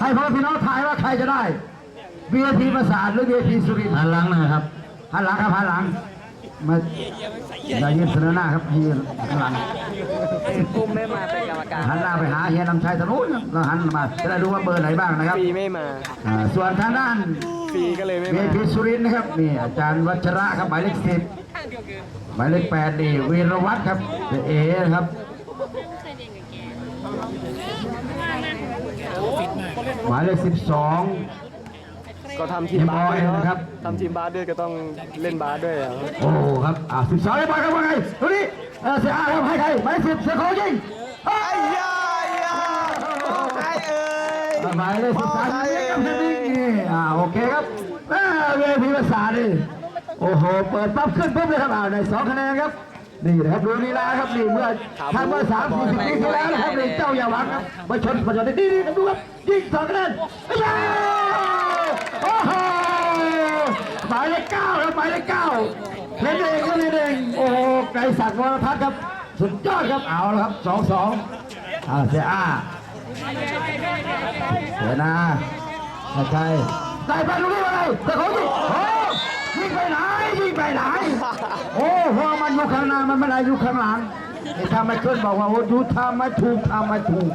ให้พ่อพี่น้องทายว่าใครจะได้ VIP ประสาทหรือ VIP สุรินทร์หันหลังหนะครับหันหลังครับหันหลังมาอย่ายืนเสนอหน้าครับให้ยืนข้างหลังกุ้มไม่มาเป็นกรรมการหันหน้าไปหาเฮียนำชัยตะนู้นครับเราหันมาจะได้รู้ว่าเบอร์ไหนบ้างนะครับปีไม่มาอ่าส่วนทางด้านปีก็เลยไม่เวมาทีสุรินทร์นะครับนี่อาจารย์วัชระครับหมายเลขสิบหมายเลขแปดนี่วีรวัตรครับเป็นเอนะครับ หมายเลขสิบสองก็ทำทีมบาสด้วยเรียบร้อยเนาะนะครับทำทีมบาสด้วยก็ต้องเล่นบาสด้วยอะโอ้ครับอ่าสิบสองเรียบร้อยครับว่าไงดูนี่เออเสียอาครับให้ใครหมายเลขสิบเสียโคยิงเอ้ยยาใครเอ่ยหมายเลขสิบสามยิงครับยิงนี่อ่าโอเคครับแม่เวทีภาษานี่โอ้โหเปิดปั๊บขึ้นปุ๊บเลยครับอ่าในสองคะแนนครับ นี่นะครับดูนี่แล้วครับนี่เมื่อทำเมื่อสามสี่สิบปีที่แล้วนะครับนี่เจ้าอย่าหวังครับมาชนมาชนนี่นี่ดูครับยิงสองคะแนนอ้ยาโอ้โหหมายเลขเก้าครับหมายเลขเก้าเล่นเองก็เล่นเองโอ้โหไกรศักดิ์วรพัฒน์ครับ สุดยอดครับเอาละครับสองสองอ่าเสียอาเสียนาใครได้ไปลูกนี้มาเลยแต่เขายิ งโอ้ยิงไปไหนยิงไปไหน โอ้พอมันอยู่ข้างหน้ามันไม่ได้อยู่ข้างหลังไอ้ทำไม่ขึ้นบอกว่าโอ้ดูทำไม่ถูกทำไม่ถูก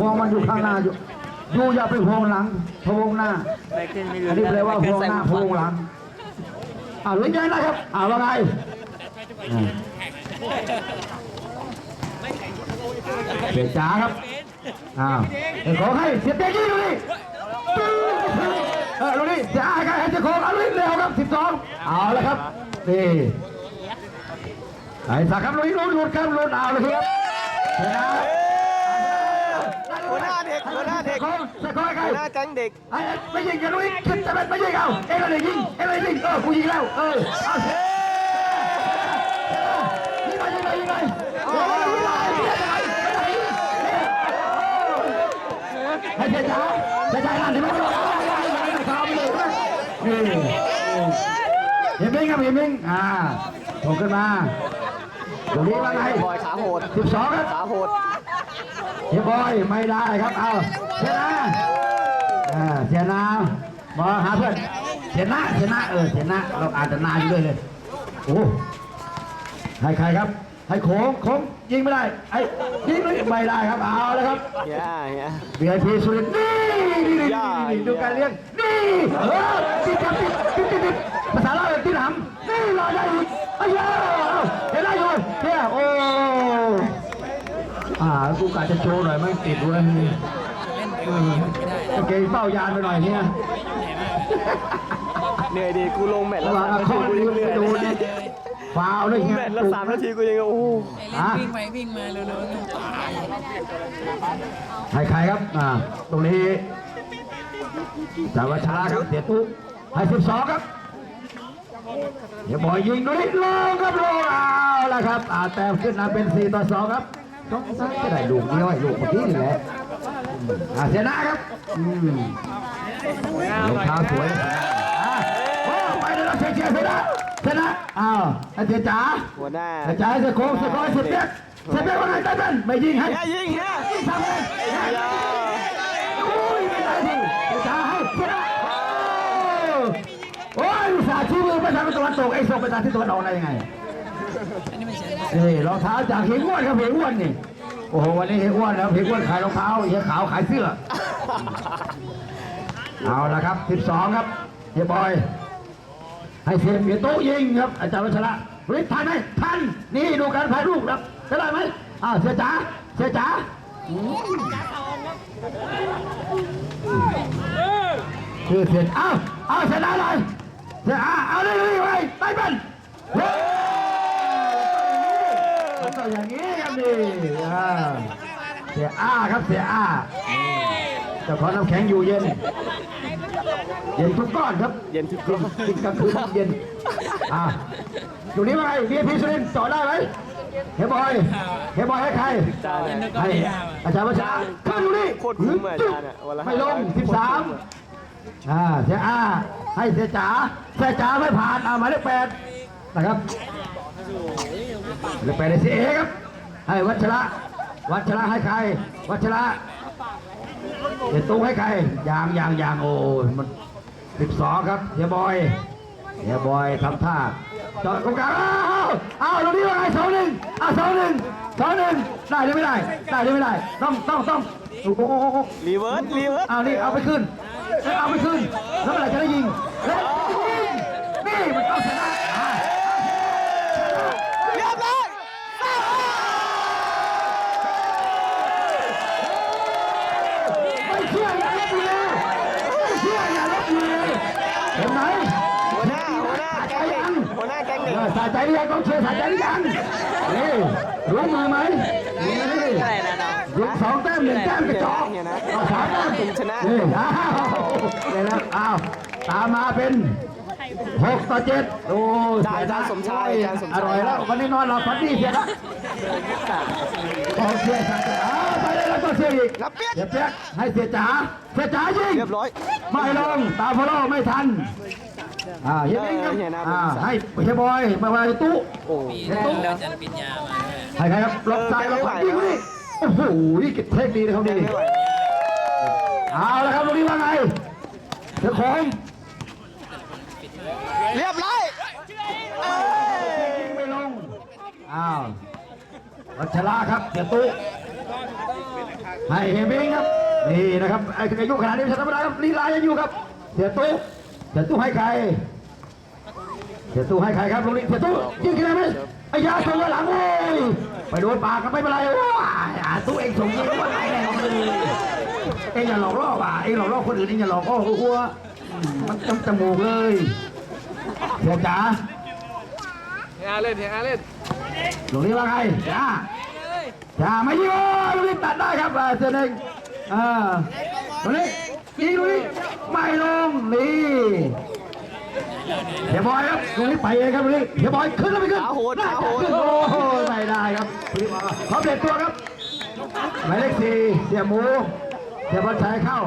พอมันอยู่ข้างหน้าอยู่อยู่อย่าไปห่วงหลังพะวงหน้าไม่ขึ้นไม่รู้อันนี้แปลว่าห่วงหน้าพะวงหลังอ่าเล่นยังไงครับอ่าว่าไงอ่าเสียจ๋าครับอ้าวเดี๋ยวขอให้เสียเต็กยี่ดูนี่ เออดูนี่เสียอาให้ให้เจ้าของเอาลิ้นเร็วครับสิบสองเอาแล้วครับนี่ไอ้สักครับลุยลุยลุยครับลุยเอาเลยครับชนะหัวหน้าเด็กหัวหน้าเด็กคอยจะคอยใครหัวหน้าแก๊งเด็กไอ้ไม่ยิงกันลุยขึ้นจะเป็นไม่ยิงเอาเอ้เลยยิงเอ้เลยยิงเออกูยิงแล้วเออเอายิงไปยิงไปยิงไปโอ้ยยิงไปให้เจ้าจ๋าเจ้าจ๋าหลานที่ไม่รู้ทำเลยนี่ เห็นไหมครับเห็นไหมอ่าโผล่ขึ้นมาตรงนี้ว่าไงบอยขาโหดสิบสองครับขาโหดเฮียบอยไม่ได้ครับเอาเสียนาอ่าเสียนามาหาเพื่อนเสียนาเสียนาเออเสียนาเราอ่านแต่นาอยู่ด้วยเลยโอ้ให้ใครครับให้โค้งโค้งยิงไม่ได้ไอ้ยิงไม่ได้ครับเอาเลยครับย่าย่าเบียร์พีสุรินทร์นี่นี่นี่นี่นี่ดูการเลี้ยงนี่เออติดครับติดติดติดติด รอได้อีกไอ้เหี้ยเห็นได้อยู่เนี่ยโอ้อ่ากูกะจะโชว์หน่อยไม่ติดเว้ยเออเกงเป้ายานไปหน่อยเนี่ยเหนื่อยดีกูลงแมตช์ระละหว่างสามนาทีข้อกูมืยังเหนื่อยดูนี่ฟาวเลยลงเงี้แมตช์และสามนาทีกูยังโอ้โหฮะวิ่งไปวิ่งมาเร็วๆต้องตายให้ใครครับอ่าตรงนี้จาวัชราครับเสียตุ๊ให้สิบสองครับ เดี๋ยวบอยยิงดูนิดลงครับลงเอาละครับอ่าแต้มขึ้นมาเป็นสี่ต่อสองครับต้องซักจะได้ลูกเดียวไอ้ลูกเมื่อกี้นี่แหละอืมอ่าเสียหน้าครับอืมรองเท้าสวยอะโอ้ไปเลยนะเชียร์เชียร์เสร็จแล้วเสร็จแล้วอ้าวไอ้เจ๊จ๋าหัวหน้าไอ้จ๋าไอ้โค้งเสียโค้งเสียเปียกเสียเปียกว่าไงได้เป็นไม่ยิงให้ย่ายิงฮะยิงทำไงย่า โอ้ยไม่ได้สิไอ้จ๋าให้เสร็จแล้วโอ้ยอุตส่าห์ชี้มือไปทางตะวันต กไอ้ส่งไปทางทิศตะวันออกได้ยังไงอันนี้ไม่ใช่นี่รองเท้าจากเฮียอ้วนครับเฮียอ้วนนี่โอ้โหวันนี้เฮียอ้วนแล้วเฮียอ้วนขายรองเท้าเฮียขาวขายเสื้อเอาละครับ 12 ครับเฮียบอย ให้เสียเปียโต้ยิงครับ อาจารย์วัชระเฮ้ยทันไหมทันนี่ดูการพายลูกครับจะได้ไหมอ้าวเสียจ๋าเสียจ๋าอืมคือเสียอ้าวอ้าวเสียได้เลยเสียอา เอาเลยเลยไปไปเป็นเฮ้ยมันต้องอย่างนี้ครับนี่อ่าเสียอาครับเสียอาเจ้าของน้ำแข็งอยู่เย็น เย็นทุกก้อนครับ เย็นทุกคนกินกลางคืนเย็นอะอยู่นี้ว่าไงเบียพีสุรินทร์ต่อได้ไหมเฮยบอยเฮยบอยให้ใครจานเนี่ยให้อาจารย์วัชระข้ามอยู่นี่โคตรคุ้มอะอาจารย์อะวันละไม่ลงห้าร้อยสิบสาม อ่าเสียอาให้เสียจ๋าเสียจ๋าไม่ผ่านอ่าหมายเลขแปดนะครับหมายเลขแปดได้เสียเอครับให้วัชระวัชระให้ใคร วัชระเดี๋ยวตู้ให้ใครยางยางยางโอ้ยมันสิบสองครับเฮียบอยเฮียบอยทำท่าจอดตรงกลางอ้าวอ้าวตรงนี้ว่าไงสองหนึ่งอ้าวสองหนึ่งสองหนึ่งได้หรือไม่ได้ ได้หรือไม่ได้ ต้องต้องต้องโอ้โหรีเวิร์สรีเวิร์สเอานี่เอาไปขึ้น เอาไปขึ้นแล้วเมื่อไหร่จะได้ยิงแล้วยิงนี่มันต้องชนะอ่าเรียบร้อยไม่เชื่ออย่าลบหลู่ไม่เชื่ออย่าลบหลู่เห็นไหมหัวหน้าหัวหน้าแก๊งเด็กหัวหน้าแก๊งเด็กเออสะใจหรือยังต้องเชียร์สะใจหรือยังนี่รู้มือไหมนี่ อะไรนะน้องยกสองแต้มหนึ่งแต้มกระจอกเฮียนะเอาสามแต้มผมชนะนี่อ้าวเดี๋ยวนะอ้าวตามมาเป็นหกต่อเจ็ดโอ้ยได้อาจารย์สมชายอาจารย์สมอชายร่อยแล้ววันนี้นอนหลับฝันดีเสียละขอเสียสะใจอ้าวไปเลยแล้วก็เสียอีกนับเปียก เสียเปียกให้เสียจ๋าเสียจ๋ายิงเรียบร้อย ไม่ลงตาพอลไม่ทันอ่าเฮียนี่ครับเออเฮียนะ อ่าให้เฮียบอยมาไว้ตู้โอ้ ปีแล้วเราจะปิดยามาด้วย ให้ใครครับล็อกซ้ายล็อกขวายิงนี่ โอ้โหเทคดีนะครับแก๊ดีงไม่ไหวเอาละครับตรงนี้ว่าไงเสือโขงเรียบร้อยเอ้ยยิงไม่ลงอ้าววัชระครับเสียตู้ให้เฮมิงครับ นี่นะครับไอ้อายุขนาดนี้ไม่ใช่ธรรมดาครับลีลายังอยู่ครับเสียตู้เสียตู้ให้ใครเสียตู้ให้ใครครับลูกนี้เสียตู้ยิงกันได้ไหมไอ้ยาส่งมาหลังโอ้ย ไปโดนปากกันไม่เป็นไรว้ายอ่าตู้เองส่งยิงว่าไหนแน่นอนเลยเองอย่าหลอกล่อว่ะเองหลอกล่อคนอื่นเองอย่าหลอกล่อหัวอืมมันจำจมูกเลยเสียจ๋าเฮียเล่นเฮียเล่นลูกนี้ว่าไงจ๋าจ๋าไม่ยิงโอ้ยลูกนี้ตัดได้ครับอ่าเสียหนึ่งอ่าลูกนี้ยิงลูกนี้ไม่ลงนี่เฮียบอยครั บลูกนี้ไปเองครับลูกนี้เฮียบอยขึ้นแล้วไม่ขึ้นขาโหดน่าขาจะโหดขึ้นโอ้ยไม่ได้ครับลูกนี้มาขอเปลี่ยนตัวครับหมายเลขสี่เสียหมูเสียบอลชายเข้า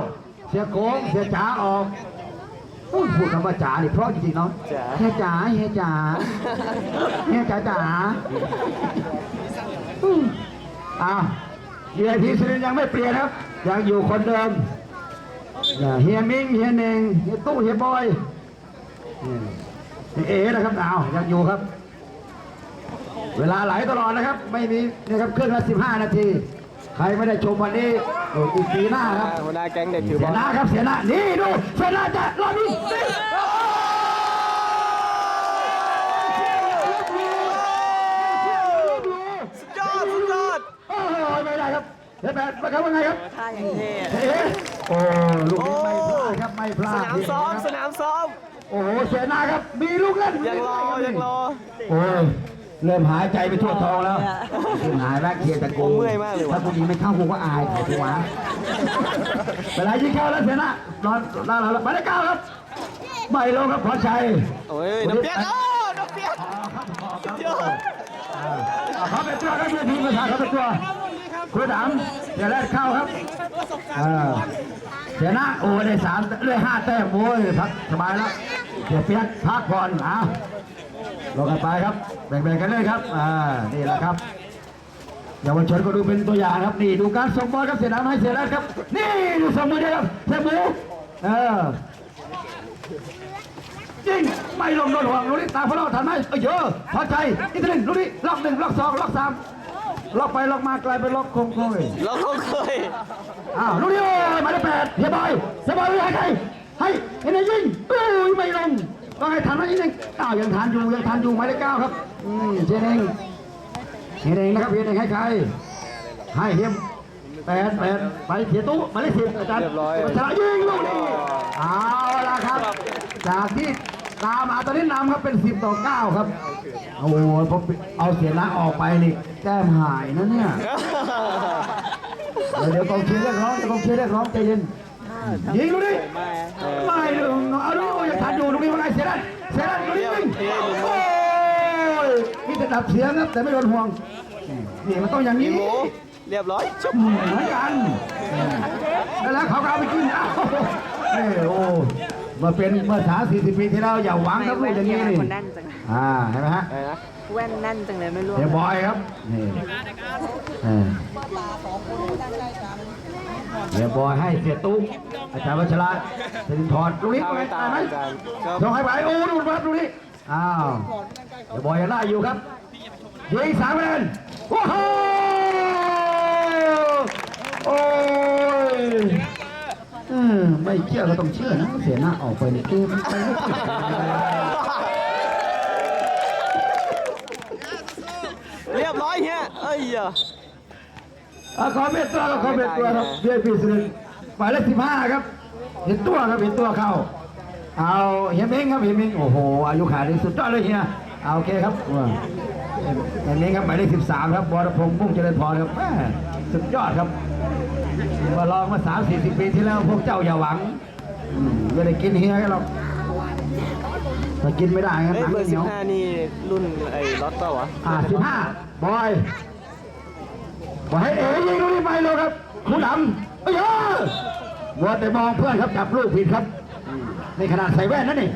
เสียโค้งเสียจ๋าออกอุ้ยพูดคำว่าจ๋านี่เพราะจริงๆเนาะจ๋า เฮียจ๋าเฮียจ๋าเฮียจ๋าจ๋าอืมอ้าวเฮียพีสุรินทร์ยังไม่เปลี่ยนครับ ยังอยู่คนเดิมอย่าเฮียมิงเฮียเน่งเฮียตู้เฮียบอย นี่เอ๋นะครับอ้าวยังอยู่ครับ เวลาไหลตลอดนะครับ ไม่มีนะครับเครื่องละ15นาที ใครไม่ได้ชมวันนี้โอ้อีกปีหน้าครับหัวหน้าแก๊งเด็กถือบเสีอยลหน้าครับเสียหน้านี่ดูเสียหน้าจะรอบนี้นี่โสุดยอดสุดยอดอ้โหไม่ได้ครับเฮ้ยแปดมาครับว่าไงครับท่าอย่างเท่เฮ้ยโอ้ลูกนี้ไม่พลาดครับไม่พสลาดนามซ้อมสนามซ้อม โอ้โหเสียหน้าครับมีลูกเล่นยังรอยังรอโอ้ยเริ่มหายใจไปทั่วท้องแล้วเริ่มหายแรกเคลียร์ตะโกผมเมื่อยมากเลยว่ะถ้าผู้หญิงไม่เข้ากูก็อายขอตัวนะเวลายิงเข้าแล้วเสียหน้านอนนอนแล้วหมายเลขเก้าครับไม่ลงครับพรชัยโอ้ยน้ำเปียกโอ้น้ำเปียกสุดยอด เขาเป็นตัวครับเพื่อนทีมกระชาเขาเป็นตัวคุณดำเสียแรกเข้าครับเออเสียหน้าโอ้ได้สามได้ห้าแต้มโอ้ยพักสบายแล้วเสียเปียกพักผ่อนอะลงกันไปครับ แบ่งๆกันเลยครับอ่านี่แหละครับเยาวชนก็ดูเป็นตัวอย่างครับนี่ดูการส่งบอลครับเสียน้ำให้เสียแรกครับนี่ดูส่งมือได้ครับเสียหมูเออ ยิง ไม่ลงโดนห่วงลูกนี้ตามพวกเราทันไหมเอ้ยเยอะพอใจอีกทีนึงลูกนี้ล็อกหนึ่งล็อกสองล็อกสามล็อกไปล็อกมากลายเป็นล็อกคงเลยเราเขาเคย อ้าวลูกนี้โอ้ยหมายเลขแปดเฮียบอยเฮียบอยไม่ให้ใครให้เห็นไหมยิงโอ้ยไม่ลงก็ให้ทันไหมอีกหนึ่งอ้าวยังทันอยู่ยังทันอยู่หมายเลขเก้าครับอืมเจนเองเฮียเองนะครับเฮียเองให้ใครให้เฮีย แปดแปดไปเสียตู้หมายเลขสิบอาจารย์ชนะยิงลูกนี้เอาละครับ จากที่ตามมาตอนนี้นำครับเป็น10ต่อ9ครับโอ้โหผมเอาเสียนะออกไปนี่แก้มหายนะเนี่ย เดี๋ยวเดี๋ยวกองเชียร์เรียกร้องเดี๋ยวกองเชียร์เรียกร้องใจเย็นยิงลูกนี้ไม่ลงเอาลูกนี้โอ้ยยังทันอยู่ลูกนี้ว่าไงเสียดันเสียดันลูกนี้ยิงโอ้ยมีแต่ดับเสียงครับแต่ไม่โดนห่วงนี่มันต้องอย่างมีนี้หมู เรียบร้อยจบเหมือนกันแล้วเขาก็เอาไปกินอ้าวเอ้ยโอ้เมื่อเป็นเมื่อสามสี่สิบปีที่แล้วอย่าหวังครับลูกอย่างนี้นี่คนแน่นจังเลยอ่าเห็นไหมฮะอะไรนะแว่นแน่นจังเลยไม่รู้เดี๋ยวบอยครับนี่เออเรียบอยให้เสียตุ้งอาจารย์วัชระสิรินทร์ลูกนี้เข้าไปไม่ตาไหมอาจารย์ครับส่งให้ไปโอ้ดูครับลูกนี้อ้าวเรียบอยยังได้อยู่ครับยิงสามคะแนนโอ้โห โอ้ยอืมไม่เชื่อก็ต้องเชื่อนะเสียหน้าออกไปในเกมมันไปไม่ถึงเรียบร้อยเฮียเอ้ยอะอะขอเมตตาขอเมตตาครับเบียพีสุรินทร์หมายเลขสิบห้าครับ เห็นตัวครับเห็นตัวเข้า เอาเฮียเม้งครับเฮียเม้งโอ้โหอายุขาดนี่สุดยอดเลยเฮียเอาโอเคครับเฮียเม้งครับหมายเลขสิบสามครับวรพงษ์มุ่งเจริญพรครับสุดยอดครับ มาลองมาสามสี่สิบปีที่แล้วพวกเจ้าอย่าหวังอืมไม่ได้กินเฮียกันหรอกถ้ากินไม่ได้งั้นเอ้หยนังเบอไม่ร์เหสินีบยวห้านี่รุ่นไอ้ล็อตเปล่าวะอ่าสิบห้าบอยบอยให้เอ๋ยิงลูกนี้ไปเลยครับคุณดำเอ้ยเอ้ยวัวแต่มองเพื่อนครับจับลูกผิดครับในขนาดใส่แว่นนั่นนี่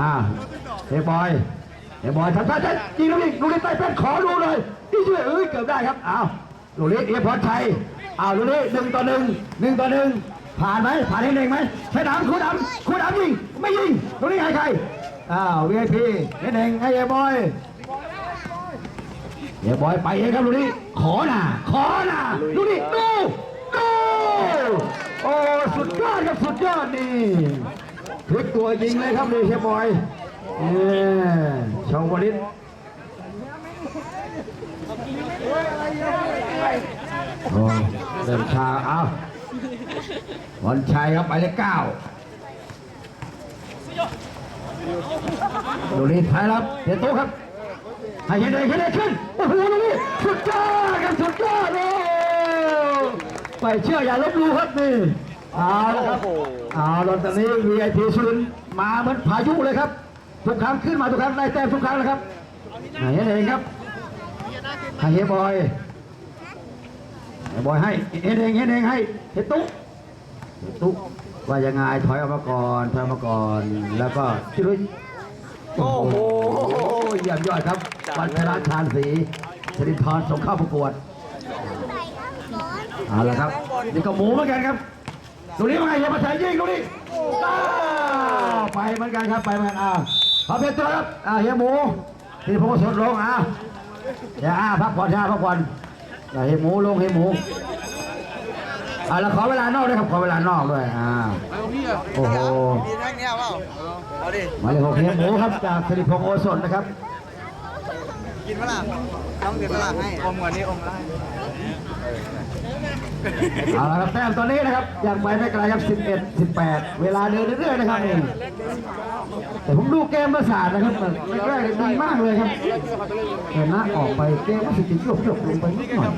อ่าเฮ้ยบอยเฮ้ยบอยทำท่าจะยิงลูกนี้ลูกนี้ใต้เป็นขอดูเลยที่ช่วยเอ้ยเกือบได้ครับอ้าว ลูกนี้เอียพรชัยอ้าวลูกนี้หนึ่งต่อหนึ่งหนึ่งต่อหนึ่งผ่านไหมผ่านให้หนึ่งไหมใช่ดำคุณดำคุณดำยิงไม่ยิงลูกนี้ให้ใครอ้าววีไอพีเล่นเองให้เอบอยเอบอยไปเองครับลูกนี้ขอหน่าขอหน่าลูกนี้ดูดูโอ้สุดยอดครับสุดยอดนี่พลิกตัวยิงเลยครับนี่เฮยบอยเนี่ยชาวบริษ โอ้เริ่มชาเอาบอลชัยครับไปเลยเก้าดูนี่ท้ายรับเดี๋ยวโต๊ะครับให้เห็นเลยเห็นเลยขึ้นโอ้โหดูนี่สุดยอดครับสุดยอดเลยไปเชื่ออย่าลบหลู่ครับนี่เอาละครับเอาลอนตอนนี้ VIP สุรินทร์มาเหมือนพายุเลยครับทุกครั้งขึ้นมาทุกครั้งได้แต้มทุกครั้งเลยครับให้เห็นเองครับให้เฮยบอยเฮย บอยให้เห็นเองเห็นเองให้เฮยตุ๊เฮยตุ๊ว่ายังไงถอยออกมาก่อนถอยออกมาก่อนแล้วก็ชิลุยโอ้โหเยี่ยมยอดครับวันชนะชาญศรีชรินทร์ส่งเข้าประกวดเอาละครับนี่ก็หมูเหมือนกันครับตรงนี้ว่าไงอย่ามาใส่ยิงตรงนี้ไปเหมือนกันครับไปเหมือนกันอ้าวขอเป็นตัวครับอ้าเฮียหมูที่พงศสดลงอ้าอย่าอ้าพักผ่อนชาพักผ่อน อย่าเฮียหมูลงเฮียหมูอ่าแล้วขอเวลานอกด้วยครับขอเวลานอกด้วยอ่าโอ้โหมีแท่งเนี้ยเปล่าเอาดิมายเลยหกเฮียหมูครับจากสิริพงษ์โอสถนะครับ กินเปล่าต้องเดี๋ยวตลาดให้อมก่อนนี้อมได้เอาละครับแต้มตอนนี้นะครับยังไปไม่ไกลครับ 11 18 เวลาเดินเรื่อยๆนะครับนี่แต่ผมดูเกมประสาทนะครับแรกๆดีมากเลยครับแต่นะออกไปเกมก็สิจิโยกๆลงไปนิดหน่อย